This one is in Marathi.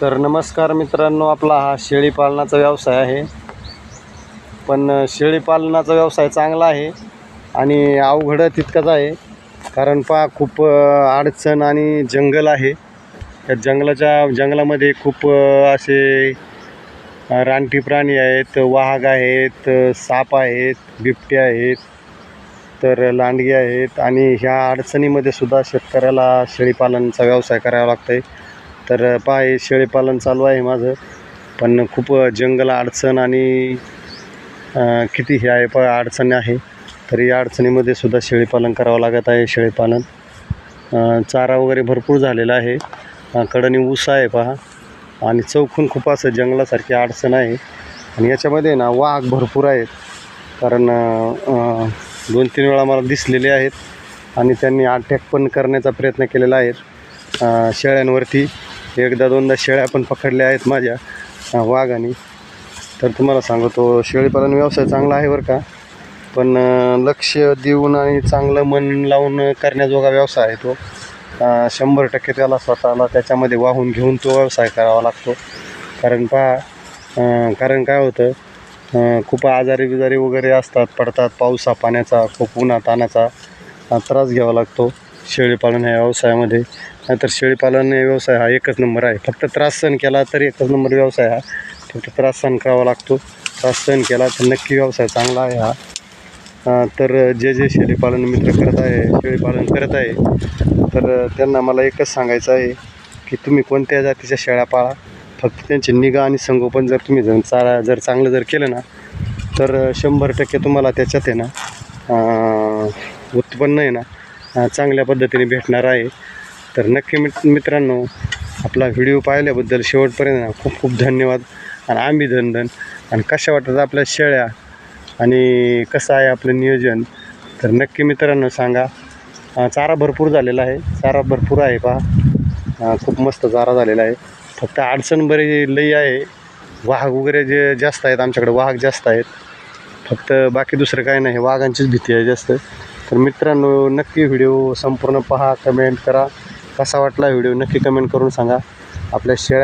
तर नमस्कार मित्रांनो आपला हा शेळी पालनाचा व्यवसाय आहे. पण शेळीपालनाचा शेळी पालनाचा व्यवसाय चांगला आहे आणि अवघड तितकंच आहे. कारण पहा खूप अडचण आणि जंगल आहे. त्या जंगलाच्या जंगलामध्ये खूप असे रानटी प्राणी आहेत वाघ आहेत साप आहेत बिबटे आहेत तर लांडगे आहेत आणि ह्या अडचणीमध्ये सुद्धा शेतकऱ्याला शेळीपालनचा व्यवसाय करावा लागतो आहे तर पहा शेळीपालन चालू आहे माझं. पण खूप जंगल अडचण आणि किती हे आहे प अडचण आहे. तर या अडचणीमध्ये सुद्धा शेळीपालन करावं लागत आहे शेळीपालन. चारा वगैरे भरपूर झालेला आहे. कडणी कडनी ऊस आहे पहा. आणि चौकून खूप असं जंगलासारखी अडचण आहे. आणि याच्यामध्ये ना वाघ भरपूर आहेत. कारण दोन तीन वेळा मला दिसलेले आहेत. आणि त्यांनी अटॅक पण करण्याचा प्रयत्न केलेला आहे. शेळ्यांवरती. एकदा दोनदा शेळ्या पण पकडल्या आहेत माझ्या वाघाने. तर तुम्हाला सांगतो शेळीपालन व्यवसाय चांगला आहे बरं का. पण लक्ष देऊन आणि चांगलं मन लावून करण्याजोगा व्यवसाय आहे तो. शंभर टक्के त्याला स्वतःला त्याच्यामध्ये वाहून घेऊन तो व्यवसाय करावा लागतो. कारण पहा कारण काय होतं खूप आजारी बिजारी वगैरे असतात पडतात पावसा पाण्याचा खूप उन्हा तानाचा त्रास घ्यावा लागतो. शेळीपालन ह्या व्यवसायामध्ये. नाहीतर शेळीपालन व्यवसाय हा एकच नंबर आहे. फक्त त्रास सहन केला तर एकच नंबर व्यवसाय हा. फक्त त्रास सहन करावा लागतो. त्रास सहन केला तर नक्की व्यवसाय चांगला आहे हा. तर जे जे शेळीपालन मित्र करत आहे शेळीपालन करत आहे तर त्यांना मला एकच सांगायचं आहे की तुम्ही कोणत्या जातीच्या शेळ्या पाळा. फक्त त्यांची निगा आणि संगोपन जर तुम्ही जर चारा जर चांगलं जर केलं ना तर शंभर टक्के तुम्हाला त्याच्यात आहे ना उत्पन्न आहे ना चांगल्या पद्धतीने भेटणार आहे. तर नक्की मित मित्रांनो आपला व्हिडिओ पाहिल्याबद्दल शेवटपर्यंत खूप खूप धन्यवाद आणि आम्ही धनधन. आणि कशा वाटतात आपल्या शेळ्या आणि कसं आहे आपलं नियोजन तर नक्की मित्रांनो सांगा. चारा भरपूर झालेला आहे. चारा भरपूर आहे पहा. खूप मस्त चारा झालेला आहे. फक्त अडचण बरी लई आहे. वाघ वगैरे जे जास्त आहेत आमच्याकडे वाघ जास्त आहेत. फक्त बाकी दुसरं काही नाही वाघांचीच भीती आहे जास्त. तर मित्रांनो नक्की व्हिडिओ संपूर्ण पहा कमेंट करा. कसा वाटला व्हिडिओ नक्की कमेंट करून सांगा. आपल्या शेळ्या